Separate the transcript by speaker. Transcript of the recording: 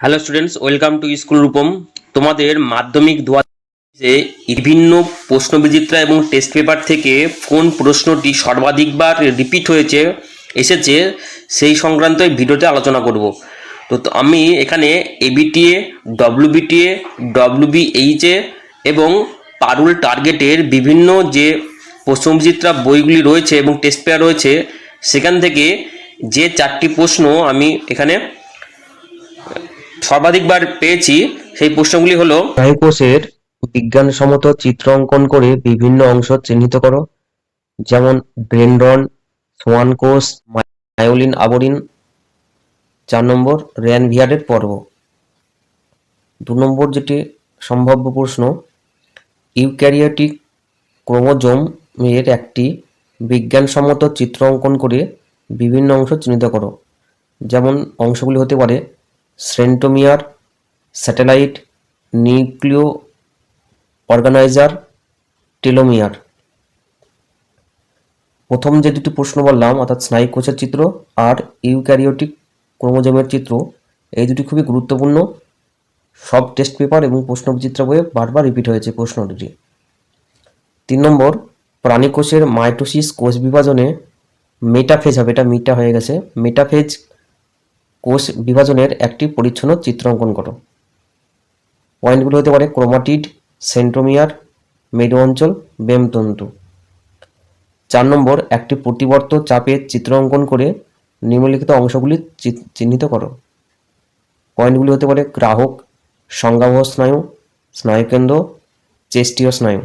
Speaker 1: Hello students, welcome to school Rupam. তোমাদের মাধ্যমিক দু বিভিন্ন প্রশ্নবিচিত্রা এবং টেস্ট পেপার থেকে কোন প্রশ্নটি সর্বাধিকবার রিপিট হয়েছে এসেছে, সেই সংক্রান্ত ভিডিওতে আলোচনা করব। তো আমি এখানে এবিটিএ, ডব্লিউবিটিএ, ডব্লিউবিএইচএ এবং পারুল টার্গেটের বিভিন্ন যে প্রশ্নবিচিত্রা বইগুলি রয়েছে এবং টেস্ট পেপার রয়েছে, সেখান থেকে যে চারটি প্রশ্ন আমি এখানে সর্বাধিকবার পেয়েছি সেই প্রশ্নগুলি হলো
Speaker 2: কোষের বিজ্ঞানসম্মত চিত্র অঙ্কন করে বিভিন্ন অংশ চিহ্নিত করো, যেমন ব্রেনডন সোয়ান কোষ মায়োলিন, আবরিন, চার নম্বর র্যানভিয়ারের পর্ব। দু নম্বর যেটি সম্ভাব্য প্রশ্ন ইউক্যারিয়াটিক ক্রোমোজোম এর একটি বিজ্ঞানসম্মত চিত্র অঙ্কন করে বিভিন্ন অংশ চিহ্নিত করো, যেমন অংশগুলি হতে পারে centromere satellite nucleolar organiser telomere প্রথম যে দুটি প্রশ্ন বললাম, অর্থাৎ স্নায়ু কোষের চিত্র আর ইউক্যারিওটিক ক্রোমোজোমের চিত্র, এই দুটি খুবই গুরুত্বপূর্ণ। সব টেস্ট পেপার এবং প্রশ্নবিচিত্রা বইয়ে বারবার রিপিট হয়েছে প্রশ্ন দুটি তিন নম্বর প্রাণী কোষের মাইটোসিস কোষ বিভাজনে মেটাফেজ হবে, এটা মিটা হয়ে গেছে। মেটাফেজ কোষ বিভাজনের একটি পরিচ্ছন্ন চিত্র অঙ্কন করো। পয়েন্টগুলো হতে পারে ক্রোমাটিড, সেন্ট্রোমিয়ার মেরু অঞ্চল বেমতন্তু। চার নম্বর, একটি প্রতিবর্ত চাপের চিত্র অঙ্কন করে নিম্নলিখিত অংশগুলি চিহ্নিত করো। পয়েন্টগুলি হতে পারে গ্রাহক, সংজ্ঞাবহ স্নায়ু, স্নায়ুকেন্দ্র, চেষ্টীয় স্নায়ু।